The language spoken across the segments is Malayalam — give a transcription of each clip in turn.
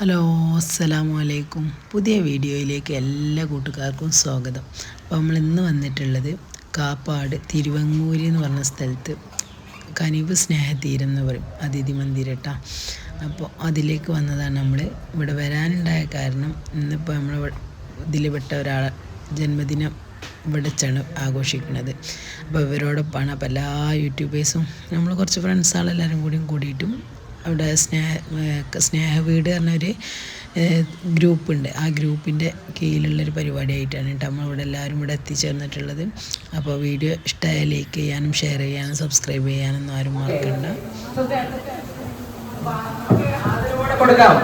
ഹലോ അസ്സലാമു അലൈക്കും പുതിയ വീഡിയോയിലേക്ക് എല്ലാ കൂട്ടുകാർക്കും സ്വാഗതം. അപ്പോൾ നമ്മൾ ഇന്ന് വന്നിട്ടുള്ളത് കാപ്പാട് തിരുവങ്ങൂരി എന്ന് പറഞ്ഞ സ്ഥലത്ത് കനിവ് സ്നേഹതീരം എന്ന് പറയും. അതിഥി മന്ദിരട്ടാ അപ്പോൾ അതിലേക്ക് വന്നതാണ് നമ്മൾ ഇവിടെ വരാനുണ്ടായ കാരണം ഇന്നിപ്പോൾ നമ്മൾ ഇതിൽ ഒരാൾ ജന്മദിനം ഇവിടെ വെച്ചാണ് ആഘോഷിക്കുന്നത്. അപ്പോൾ ഇവരോടൊപ്പമാണ് അപ്പോൾ എല്ലാ യൂട്യൂബേഴ്സും നമ്മൾ കുറച്ച് ഫ്രണ്ട്സുകളെല്ലാവരും കൂടിയും കൂടിയിട്ടും അവിടെ സ്നേഹ സ്നേഹവീട് സ്നേഹ വീട് പറഞ്ഞൊരു ഗ്രൂപ്പുണ്ട്. ആ ഗ്രൂപ്പിന്റെ കീഴിലുള്ളൊരു പരിപാടിയായിട്ടാണ് കേട്ടോ നമ്മളിവിടെ എല്ലാവരും ഇവിടെ എത്തിച്ചേർന്നിട്ടുള്ളത്. അപ്പോൾ വീഡിയോ ഇഷ്ടമായ ലൈക്ക് ചെയ്യാനും ഷെയർ ചെയ്യാനും സബ്സ്ക്രൈബ് ചെയ്യാനൊന്നും ആരും മറക്കണ്ട. കൊടുക്കാം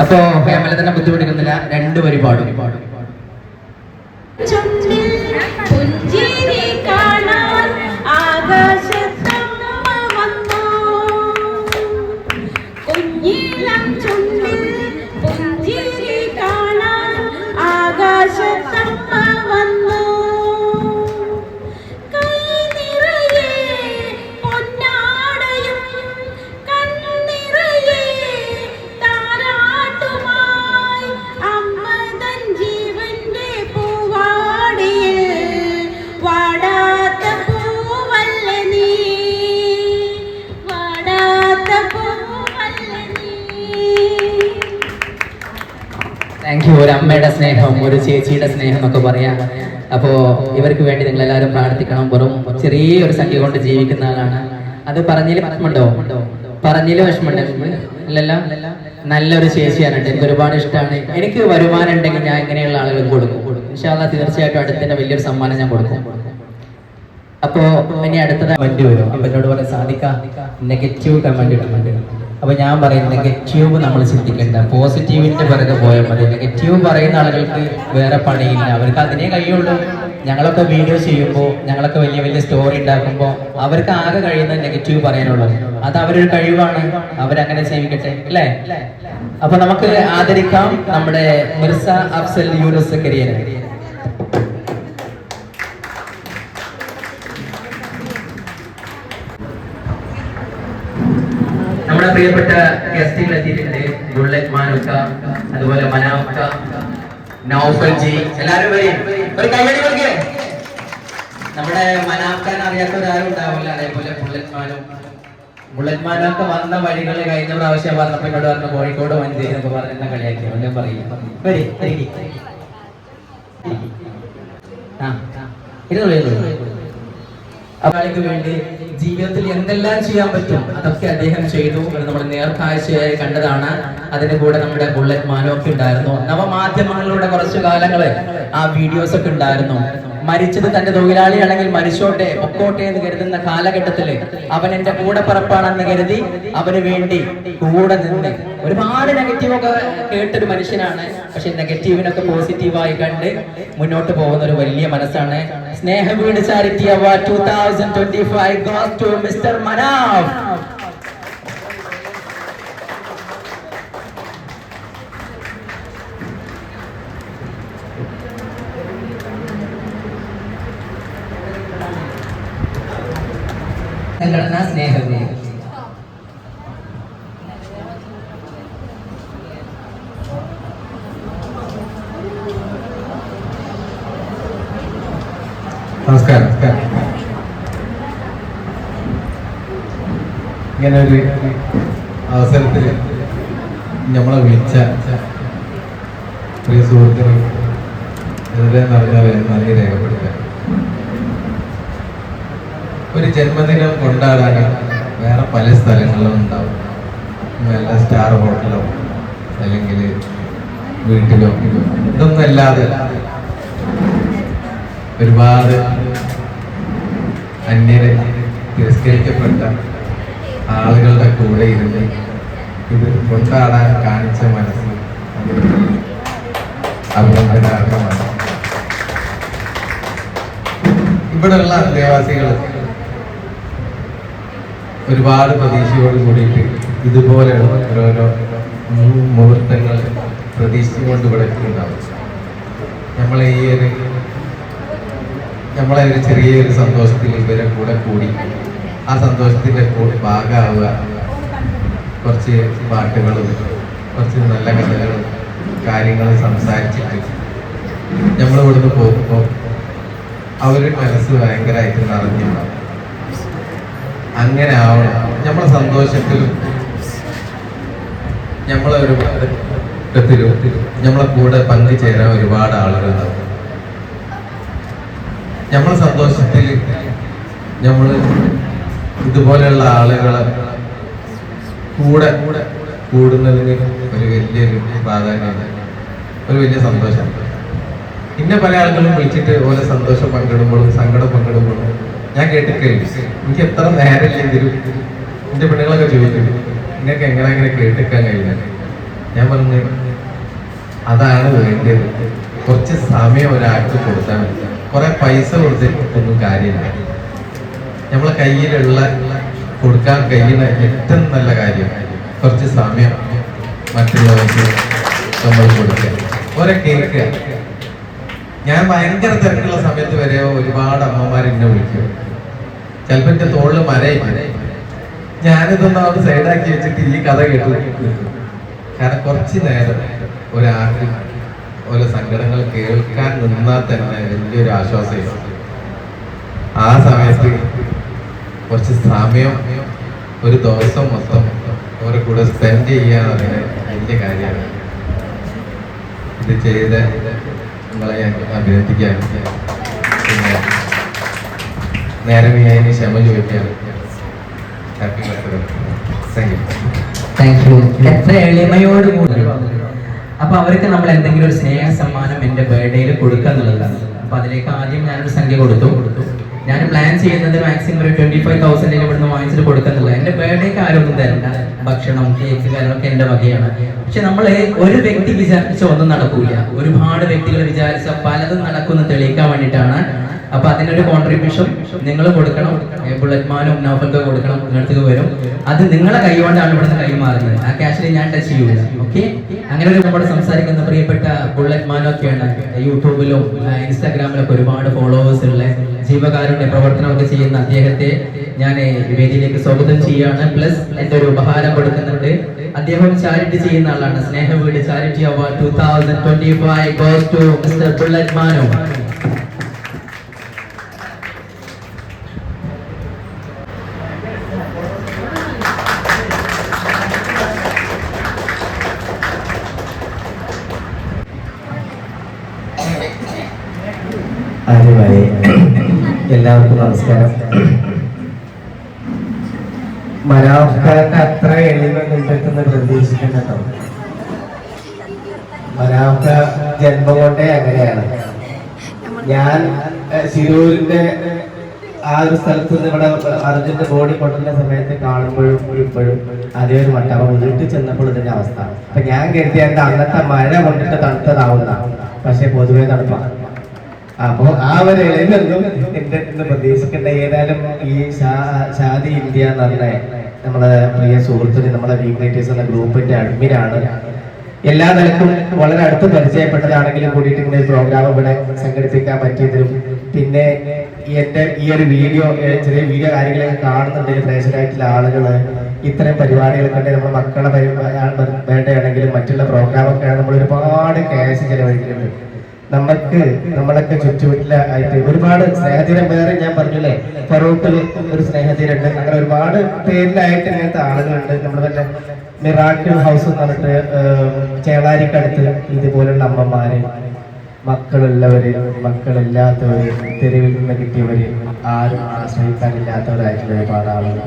അപ്പോ ഫാമിലി തന്നെ ബുദ്ധിമുട്ടിക്കുന്നില്ല. രണ്ട് പാടും പാടും ഒരു അമ്മയുടെ സ്നേഹം ഒരു ചേച്ചിയുടെ സ്നേഹം എന്നൊക്കെ പറയാം. അപ്പോ ഇവർക്ക് വേണ്ടി നിങ്ങൾ എല്ലാവരും പ്രാർത്ഥിക്കണം. വെറും ചെറിയൊരു സംഖ്യ കൊണ്ട് ജീവിക്കുന്ന ആളാണ്. അത് പറഞ്ഞതിൽ വിഷമമുണ്ടോ? പറഞ്ഞതിൽ വിഷമമുണ്ട്? നല്ലൊരു ചേച്ചിയാണ്. എനിക്ക് ഒരുപാട് ഇഷ്ടമാണ്. എനിക്ക് വരുമാനം ഉണ്ടെങ്കിൽ ഞാൻ ഇങ്ങനെയുള്ള ആളുകൾക്ക് കൊടുക്കും. ഇൻഷാല്ല തീർച്ചയായിട്ടും അടുത്തന്നെ വലിയൊരു സമ്മാനം ഞാൻ കൊടുക്കും. അപ്പോ ഇനി അടുത്തത് വണ്ടി വരും. അപ്പൊ എന്നോട് പറയാൻ സാധിക്കാം നെഗറ്റീവ് കമന്റ് കമന്റ് അപ്പൊ ഞാൻ പറയുന്നത് നെഗറ്റീവ് നമ്മൾ ചിന്തിക്കേണ്ട. പോസിറ്റീവിന്റെ പിറകെ പോയാൽ മതി. നെഗറ്റീവ് പറയുന്ന ആളുകൾക്ക് വേറെ പണിയില്ല. അവർക്ക് അതിനേ കഴിയുള്ളൂ. ഞങ്ങളൊക്കെ വീഡിയോ ചെയ്യുമ്പോൾ ഞങ്ങളൊക്കെ വലിയ വലിയ സ്റ്റോറി ഉണ്ടാക്കുമ്പോൾ അവർക്ക് ആകെ കഴിയുന്ന നെഗറ്റീവ് പറയാനുള്ളത് അത് അവരൊരു കഴിവാണ്. അവരങ്ങനെ ജീവിക്കട്ടെ. അല്ലേ? അപ്പൊ നമുക്ക് ആദരിക്കാം നമ്മുടെ മിർസ അഫ്സൽ യൂനുസ് കരിയനെ പ്രിയപ്പെട്ട ഗസ്റ്റുകൾ എത്തിയിട്ടുണ്ട്. ബുള്ളറ്റ് അതുപോലെ മനാക്ക നൗഫൽ ജി എല്ലാവരും വരും ഒരു കൈയടി കൊടുക്കേ. നമ്മുടെ മനാക്കാൻ അറിയാത്തവരാരും ഉണ്ടാവില്ല. അതേപോലെ ബുള്ളറ്റ് മാനും വന്ന വഴികൾ കഴിഞ്ഞ പ്രാവശ്യം പറഞ്ഞപ്പോ എന്നോട് പറഞ്ഞ കോഴിക്കോട് മഞ്ചേരി എന്നൊക്കെ പറഞ്ഞ കളിയാക്കി. അവനെ പറയില്ല വരി വരി. അവൾക്ക് വേണ്ടി ജീവിതത്തിൽ എന്തെല്ലാം ചെയ്യാൻ പറ്റും അതൊക്കെ അദ്ദേഹം ചെയ്തു എന്ന് നമ്മൾ നേർക്കാഴ്ചയായി കണ്ടതാണ്. അതിന്റെ കൂടെ നമ്മുടെ ബുള്ളറ്റ് മാനൊക്കെ ഉണ്ടായിരുന്നു. നവമാധ്യമങ്ങളിലൂടെ കുറച്ചു കാലങ്ങളെ ആ വീഡിയോസ് ഒക്കെ ഉണ്ടായിരുന്നു. മരിച്ചത് തന്റെ തൊഴിലാളിയാണെങ്കിൽ മരിച്ചോട്ടെ പൊക്കോട്ടെ എന്ന് കരുതുന്ന കാലഘട്ടത്തിൽ അവൻ എന്റെ കൂടെ പറപ്പാണെന്ന് കരുതി അവന് വേണ്ടി കൂടെ നിന്ന്. ഒരുപാട് നെഗറ്റീവ് ഒക്കെ കേട്ടൊരു മനുഷ്യനാണ്. പക്ഷെ നെഗറ്റീവിനൊക്കെ പോസിറ്റീവായി കണ്ട് മുന്നോട്ട് പോകുന്ന ഒരു വലിയ മനസ്സാണ്. Sneha Veedu charity award two thousand twenty five to mister Manaf സംഘടന സ്നേഹമേ. നമസ്കാരം ഇങ്ങനെ ഒരു അവസരത്തിൽ നമ്മളെ വിളിച്ച സുഹൃത്തിനും വളരെ നിറഞ്ഞ നന്ദി രേഖപ്പെടുത്തുക. ഒരു ജന്മദിനം കൊണ്ടാടാൻ വേറെ പല സ്ഥലങ്ങളിലും ഉണ്ടാവും. നല്ല സ്റ്റാർ ഹോട്ടലോ അല്ലെങ്കിൽ വീട്ടിലോ ഇതൊന്നും അല്ലാതെ ഒരുപാട് അന്യരെ തിരസ്കരിക്കപ്പെട്ട ആളുകളുടെ കൂടെ ഇരുന്ന് ഇത് കൊണ്ടാടാൻ കാണിച്ച മനസ്സ് അഭിനന്ദനാർഹമാണ്. ഇവിടെയുള്ള അന്തേവാസികൾ ഒരുപാട് പ്രതീക്ഷയോട് കൂടിയിട്ട് ഇതുപോലെയുള്ള ഓരോരോ മുഹൂർത്തങ്ങൾ പ്രതീക്ഷിച്ചുകൊണ്ട് ഇവിടെ ഉണ്ടാവും നമ്മളെ ഈ ഒരു നമ്മളെ ഒരു ചെറിയൊരു സന്തോഷത്തിൽ ഇവരെ കൂടെ കൂടി ആ സന്തോഷത്തിന്റെ കൂടി ഭാഗമാവുക. കുറച്ച് പാട്ടുകളും കുറച്ച് നല്ല കഥകളും കാര്യങ്ങളും സംസാരിച്ചിട്ട് നമ്മൾ ഇവിടുന്ന് പോകുമ്പോൾ അവരുടെ മനസ്സ് ഭയങ്കരമായിട്ട് നിറഞ്ഞിട്ടുണ്ടാവും. അങ്ങനെ ആവണം നമ്മളെ സന്തോഷത്തിൽ നമ്മളെ ഒരു നമ്മളെ കൂടെ പങ്കുചേരാൻ ഒരുപാട് ആളുകളുണ്ടാവും. നമ്മളെ സന്തോഷത്തിൽ നമ്മൾ ഇതുപോലെയുള്ള ആളുകളെ കൂടെ കൂടുന്നതിന് ഒരു വലിയൊരു പ്രാധാന്യമാണ് ഒരു വലിയ സന്തോഷം. പിന്നെ പല ആളുകളും വിളിച്ചിട്ട് ഓരോ സന്തോഷം പങ്കിടുമ്പോഴും സങ്കടം പങ്കിടുമ്പോഴും ഞാൻ കേട്ടിക്കഴിഞ്ഞു എനിക്ക് എത്ര നേരം നേരമില്ലെങ്കിലും എന്റെ പെണ്ണുങ്ങളൊക്കെ ചോദിക്കും നിങ്ങൾക്ക് എങ്ങനെ അങ്ങനെ കേട്ടിക്കാൻ കഴിയില്ല ഞാൻ പറഞ്ഞു അതാണ് വേണ്ടത്. കുറച്ച് സമയം ഒരാൾക്ക് കൊടുത്താൽ മതി. കുറെ പൈസ കൊടുത്തിട്ടൊന്നും കാര്യമില്ല. നമ്മളെ കയ്യിലുള്ള കൊടുക്കാൻ കഴിയുന്ന ഏറ്റവും നല്ല കാര്യം കുറച്ച് സമയം മറ്റുള്ളവർക്ക് നമ്മൾ കൊടുക്കുക. ഓരോ കേൾക്കുക. ഞാൻ ഭയങ്കര തിരക്കുള്ള സമയത്ത് വരെ ഒരുപാട് അമ്മമാർ എന്നെ വിളിക്കും. ചിലപ്പോ തോളിൽ മരയില്ല ഞാനിതൊന്നും അവിടെ സൈഡാക്കി വെച്ചിട്ട് ഈ കഥ കേട്ടു. കാരണം കുറച്ച് നേരം ഒരാൾക്ക് ഓരോ സങ്കടങ്ങൾ കേൾക്കാൻ നിന്നാൽ തന്നെ വലിയൊരു ആശ്വാസമാണ് ആ സമയത്ത് കുറച്ച് സമയം ഒരു ദിവസം മൊത്തം അവരുടെ കൂടെ സ്പെൻഡ് ചെയ്യാന്ന് വലിയ കാര്യമാണ്. ഇത് ചെയ്ത നിങ്ങളെ ഞാൻ അഭിനന്ദിക്കാൻ പിന്നെ നേരം ഞാൻ ക്ഷമ ചോദിക്കാൻ ഹാപ്പി ബർത്ത്ഡേ. താങ്ക് യു എത്ര എളിമയോട് കൂടി. അപ്പൊ അവർക്ക് നമ്മൾ എന്തെങ്കിലും ഒരു സ്നേഹ സമ്മാനം എന്റെ ബർത്ത്ഡേയിൽ കൊടുക്കുക എന്നുള്ളതാണ്. അപ്പൊ അതിലേക്ക് ആദ്യം ഞാനൊരു സംഖ്യ കൊടുത്തു. ഞാൻ പ്ലാൻ ചെയ്യുന്നത് മാക്സിമം ഒരു ട്വന്റി ഫൈവ് തൗസൻഡ് ഇവിടുന്ന് വാങ്ങിച്ചിട്ട് കൊടുക്കുന്നില്ല എന്റെ ബർത്ത്ഡേക്ക് ആരൊന്നും തരണ്ട. ഭക്ഷണം കേക്ക് കാര്യങ്ങളൊക്കെ എന്റെ വകയാണ്. പക്ഷെ നമ്മൾ ഒരു വ്യക്തി വിചാരിച്ച ഒന്നും നടക്കൂല. ഒരുപാട് വ്യക്തികൾ വിചാരിച്ച പലതും നടക്കുന്ന തെളിയിക്കാൻ വേണ്ടിയിട്ടാണ് അപ്പൊ അതിനൊരു കോൺട്രിബ്യൂഷൻ നിങ്ങൾ കൊടുക്കണം. ബുള്ളറ്റ്മാനും നൗഫൽക്ക് കൊടുക്കണം. നിങ്ങളടുത്തേക്ക് വരും. അത് നിങ്ങളെ കൈ കൊണ്ടാണ് ഇവിടുന്ന് കൈമാറുന്നത് ആ ക്യാഷിൽ ഞാൻ ടച്ച് ചെയ്യൂല. ഓക്കെ അങ്ങനെ ഒരു നമ്മുടെ സംസാരിക്കുന്ന പ്രിയപ്പെട്ട ബുള്ളറ്റ്മാനോ ഒക്കെയാണ്. യൂട്യൂബിലും ഇൻസ്റ്റാഗ്രാമിലൊക്കെ ഒരുപാട് ഫോളോവേഴ്സ് ഉള്ള ജീവകാരുണ്യ പ്രവർത്തനമൊക്കെ ചെയ്യുന്ന അദ്ദേഹത്തെ ഞാൻ വേദിയിലേക്ക് സ്വാഗതം ചെയ്യാണ്. പ്ലസ് എന്റെ ഒരു ഉപഹാരം കൊടുക്കുന്നുണ്ട്. അദ്ദേഹം ചാരിറ്റി ചെയ്യുന്ന ആളാണ്. Sneha Veedu charity award two thousand twenty five goes to mister bullet Mano ആദ്യമായി എല്ലാവർക്കും നമസ്കാരം. മനാഫ്ഖാന്റെ അത്ര എളിമ കണ്ടെത്തുന്ന പ്രതീക്ഷിക്കുന്ന കേട്ടോ. മനാഫ്ഖ ജന്മം കൊണ്ടേ അങ്ങനെയാണ്. ഞാൻ ശിരൂരിന്റെ ആ ഒരു സ്ഥലത്ത് നിന്ന് ഇവിടെ അർജുന്റെ ബോഡി കൊണ്ടുവന്ന സമയത്ത് കാണുമ്പോഴും ഇപ്പോഴും അതേ ഒരു മട്ടം അപ്പൊ വീട്ടിൽ ചെന്നപ്പോൾ ഇതിന്റെ അവസ്ഥ. അപ്പൊ ഞാൻ കരുതിയ അന്നത്തെ മഴ കൊണ്ടിട്ട് തണുത്തതാവുന്ന പക്ഷെ പൊതുവേ തണുപ്പാണ്. അപ്പോ ആ ഒരു അടുത്ത് പ്രതീക്ഷിക്കേണ്ട ഏതായാലും ഈ ഷാദി ഇന്ത്യ എന്ന് പറഞ്ഞ നമ്മളെ പ്രിയ സുഹൃത്തിന് നമ്മളെ വീക്രിയേറ്റേഴ്സ് എന്ന ഗ്രൂപ്പിന്റെ അഡ്മിനാണ് എല്ലാ നിലക്കും വളരെ അടുത്ത് പരിചയപ്പെട്ടതാണെങ്കിലും കൂടിയിട്ട് ഇങ്ങനെ പ്രോഗ്രാം ഇവിടെ സംഘടിപ്പിക്കാൻ പറ്റിയതിലും പിന്നെ എന്റെ ഈ ഒരു വീഡിയോ ചെറിയ വീഡിയോ കാര്യങ്ങളൊക്കെ കാണുന്നുണ്ടെങ്കിൽ പ്രേക്ഷകരായിട്ടുള്ള ആളുകൾ. ഇത്തരം പരിപാടികളൊക്കെ ഉണ്ടെങ്കിൽ നമ്മുടെ മക്കളെ ബർത്ത്ഡേ ആണെങ്കിലും മറ്റുള്ള പ്രോഗ്രാമൊക്കെ നമ്മൾ ഒരുപാട് ക്യാഷ് ചെലവഴിക്കുന്നുണ്ട് നമുക്ക് നമ്മളൊക്കെ ചുറ്റുവട്ടിലെ ആയിട്ട് ഒരുപാട് സ്നേഹതീരം വേറെ ഞാൻ പറഞ്ഞില്ലേ ഫറൂഖിൽ ഒരു സ്നേഹതീരുണ്ട് അങ്ങനെ ഒരുപാട് പേരിലായിട്ട് ഇങ്ങനത്തെ ആളുകളുണ്ട്. നമ്മൾ വല്ല മിറാക്കിൾ ഹൗസ് എന്ന് പറഞ്ഞിട്ട് ചേളാരിക്കടുത്ത് ഇതുപോലുള്ള അമ്മമാര് മക്കളുള്ളവര് മക്കളില്ലാത്തവര് തെരുവിൽ നിന്ന് കിട്ടിയവര് ആരും ആശ്രയിക്കാനില്ലാത്തവരായിട്ടുള്ള ഒരുപാട് ആളുകൾ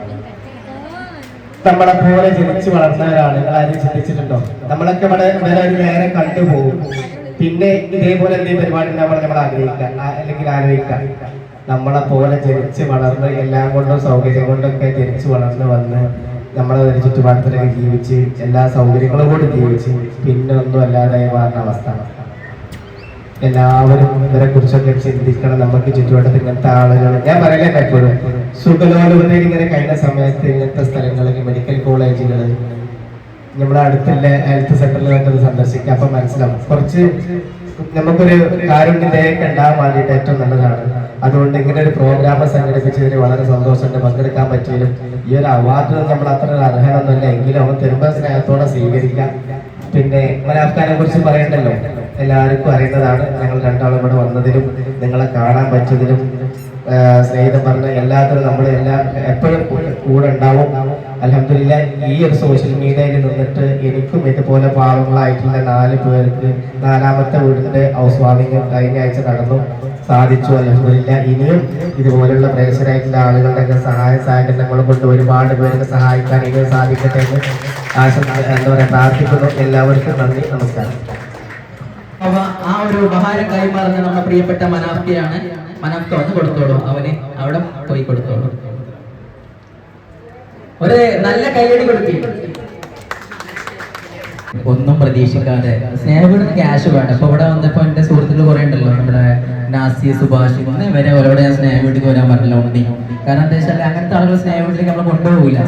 നമ്മളെ പോലെ ജനിച്ചു വളർന്നവരാണ് ആരും ചിന്തിച്ചിട്ടുണ്ടോ? നമ്മളൊക്കെ ഇവിടെ വേറെ ഒരു നേരെ കണ്ടുപോകും. പിന്നെ ഇതേപോലെ എന്തെങ്കിലും പരിപാടി ഉണ്ടാവണം നമ്മൾ ആഗ്രഹിക്കാം അല്ലെങ്കിൽ ആഗ്രഹിക്കാം നമ്മളെ പോലെ ജനിച്ച് വളർന്ന് എല്ലാം കൊണ്ടും സൗകര്യം കൊണ്ടൊക്കെ ജനിച്ച് വളർന്ന് വന്ന് നമ്മളെ ഒരു ചുറ്റുപാടത്തിലൊക്കെ ജീവിച്ച് എല്ലാ സൗകര്യങ്ങളും കൂടി ജീവിച്ച് പിന്നെ ഒന്നും അല്ലാതായി മാറുന്ന അവസ്ഥ. എല്ലാവരും ഇവരെ കുറിച്ചൊക്കെ ചിന്തിക്കണം. നമുക്ക് ചുറ്റുവട്ടത്ത് ഇങ്ങനത്തെ ആളുകൾ ഞാൻ പറയലേ എപ്പോഴും. സുഖലോലുപതയിൽ ഇങ്ങനെ കഴിഞ്ഞ സമയത്ത് ഇങ്ങനത്തെ സ്ഥലങ്ങളിൽ മെഡിക്കൽ കോളേജുകൾ നമ്മുടെ അടുത്തുള്ള ഹെൽത്ത് സെന്ററിൽ ഒക്കെ സന്ദർശിക്കാം. അപ്പൊ മനസ്സിലാവും. കുറച്ച് നമുക്കൊരു കാരുണ്യതയൊക്കെ ഉണ്ടാകാൻ വേണ്ടിയിട്ട് ഏറ്റവും നല്ലതാണ്. അതുകൊണ്ട് ഇങ്ങനെ ഒരു പ്രോഗ്രാം സംഘടിപ്പിച്ചതിന് വളരെ സന്തോഷമുണ്ട്. പങ്കെടുക്കാൻ പറ്റിയാലും ഈ ഒരു അവാർഡ് നമ്മൾ അത്ര ഒരു അർഹനൊന്നുമില്ല. എങ്കിലും അവൻ തിരുമ്പ സ്നേഹത്തോടെ സ്വീകരിക്കാം. പിന്നെ മനാഫ്ഖാനെ കുറിച്ച് പറയണ്ടല്ലോ? എല്ലാവർക്കും അറിയുന്നതാണ്. ഞങ്ങൾ രണ്ടാളും ഇവിടെ വന്നതിലും നിങ്ങളെ കാണാൻ പറ്റിയതിലും സ്നേഹിതം പറഞ്ഞ എല്ലാത്തിനും നമ്മൾ എല്ലാം എപ്പോഴും കൂടെ ഉണ്ടാവും. അലഹമില്ല ഈ ഒരു സോഷ്യൽ മീഡിയയിൽ നിന്നിട്ട് എനിക്കും ഇതുപോലെ പാവങ്ങളായിട്ടുള്ള നാല് പേർക്ക് നാലാമത്തെ വീടിന്റെ ഹൗസ് വാമിങ് കഴിഞ്ഞ ആഴ്ച നടന്നു. സാധിച്ചു അലഹമില്ല ഇനിയും ഇതുപോലുള്ള പ്രേക്ഷകരായിട്ടുള്ള ആളുകളുടെ സഹായ സഹകരണങ്ങൾ കൊണ്ട് ഒരുപാട് പേർക്ക് സഹായിക്കാൻ ഇനിയും സാധിക്കട്ടെ എന്ന് ആശംസ എന്താ പ്രാർത്ഥിക്കുന്നു. എല്ലാവർക്കും നന്ദി നമസ്കാരം. ആ ഒരു ഉപഹാരം കൈമാറുന്ന നമ്മുടെ പ്രിയപ്പെട്ട മനാഫ്കയാണ്. മനാഫ്ക വന്ന് കൊടുത്തോളൂ. അവന് അവിടെ പോയി കൊടുത്തോളൂ. ഒരു നല്ല കൈയടി കൊടുത്തി ഒന്നും പ്രതീക്ഷിക്കാതെ സ്നേഹപ്പെടുന്ന ക്യാഷ് വേണ്ട അപ്പൊ ഇവിടെ വന്നപ്പോ എന്റെ സുഹൃത്തുക്കൾ കുറെ ഉണ്ടല്ലോ. നമ്മുടെ നാസി സുഭാഷ് ഇവരെ വരെ അവരോട് ഞാൻ സ്നേഹ വീട്ടിൽ വരാൻ പറഞ്ഞില്ല. ഉണ്ടി കാരണം എന്താ വെച്ചാൽ അങ്ങനത്തെ ആളുകൾ സ്നേഹ വീട്ടിലേക്ക് നമ്മൾ കൊണ്ടുപോകില്ല